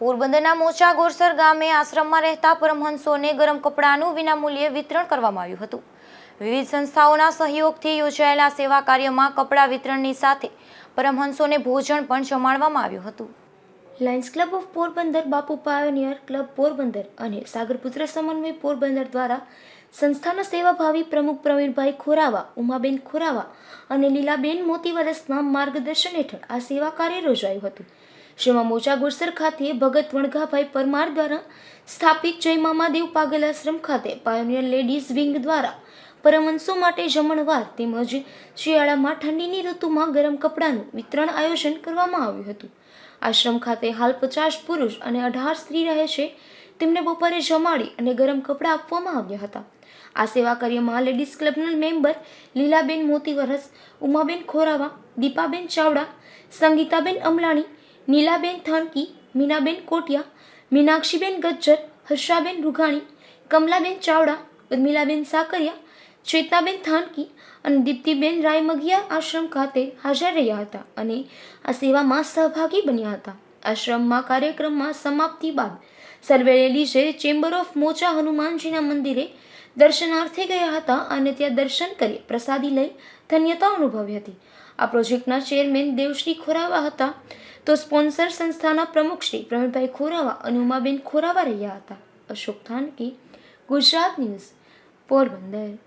પોરબંદરના મોચા ગોરસર ગામે આશ્રમમાં રહેતા પરમહંસોને ગરમ કપડાનું વિનામૂલ્યે વિતરણ કરવામાં આવ્યું હતું. વિવિધ સંસ્થાઓના સહયોગથી યોજાયેલા સેવા કાર્યમાં કપડાં વિતરણની સાથે પરમહંસોને ભોજન પણ જમાડવામાં આવ્યું હતું. Lions club of Porbandar, Bapu pioneer club Porbandar અને સાગરપુત્ર સમન્વય પોરબંદર દ્વારા સંસ્થાના સેવાભાવી પ્રમુખ પ્રવીણભાઈ ખોરાવા, ઉમાબેન ખોરાવા અને લીલાબેન મોતીવરસના માર્ગદર્શન હેઠળ આ સેવા કાર્ય યોજાયું હતું. જેમાં મોચા ગુરસર ખાતે ભગત વણઘાભાઈ પરમાર દ્વારા સ્થાપિત જય મામાદેવ પાગલ આશ્રમ ખાતે પાયોનિયર લેડીઝ વિંગ દ્વારા પરમહંસો માટે જમણવાર તેમજ શિયાળામાં ઠંડીની ઋતુમાં ગરમ કપડાનું વિતરણ આયોજન કરવામાં આવ્યું હતું. આશ્રમ ખાતે હાલ પચાસ પુરુષ અને અઢાર સ્ત્રી રહે છે. તેમને બપોરે જમાડી અને ગરમ કપડાં આપવામાં આવ્યા હતા. આ સેવા કાર્યમાં લેડીઝ ક્લબના મેમ્બર લીલાબેન મોતીવરસ, ઉમાબેન ખોરાવા, દીપાબેન ચાવડા, સંગીતાબેન અમલાણી નીલાબેન થાનકી, મીનાબેન કોટિયા, મીનાક્ષીબેન ગજ્જર, હર્ષાબેન રૂઘાણી, કમલાબેન ચાવડા, ઉર્મિલાબેન સાકરિયા ચેતનાબેન થાનકી અને દીપ્તિબેન રાયમગિયા આશ્રમ ખાતે હાજર રહ્યા હતા અને આ સેવામાં સહભાગી બન્યા હતા. આશ્રમમાં કાર્યક્રમમાં સમાપ્તિ બાદ સર્વે લેડીઝે ચેમ્બર ઓફ મોચા હનુમાનજીના મંદિરે દર્શનાર્થે ગયા હતા અને ત્યાં દર્શન કરી પ્રસાદી લઈ ધન્યતા અનુભવી હતી. આ પ્રોજેક્ટના ચેરમેન દેવશ્રી ખોરાવા હતા. તો સ્પોન્સર સંસ્થાના પ્રમુખ શ્રી પ્રવીણભાઈ ખોરાવા અને ઉમાબેન ખોરાવા રહ્યા હતા. અશોક થાનકી, ગુજરાત ન્યૂઝ, પોરબંદર.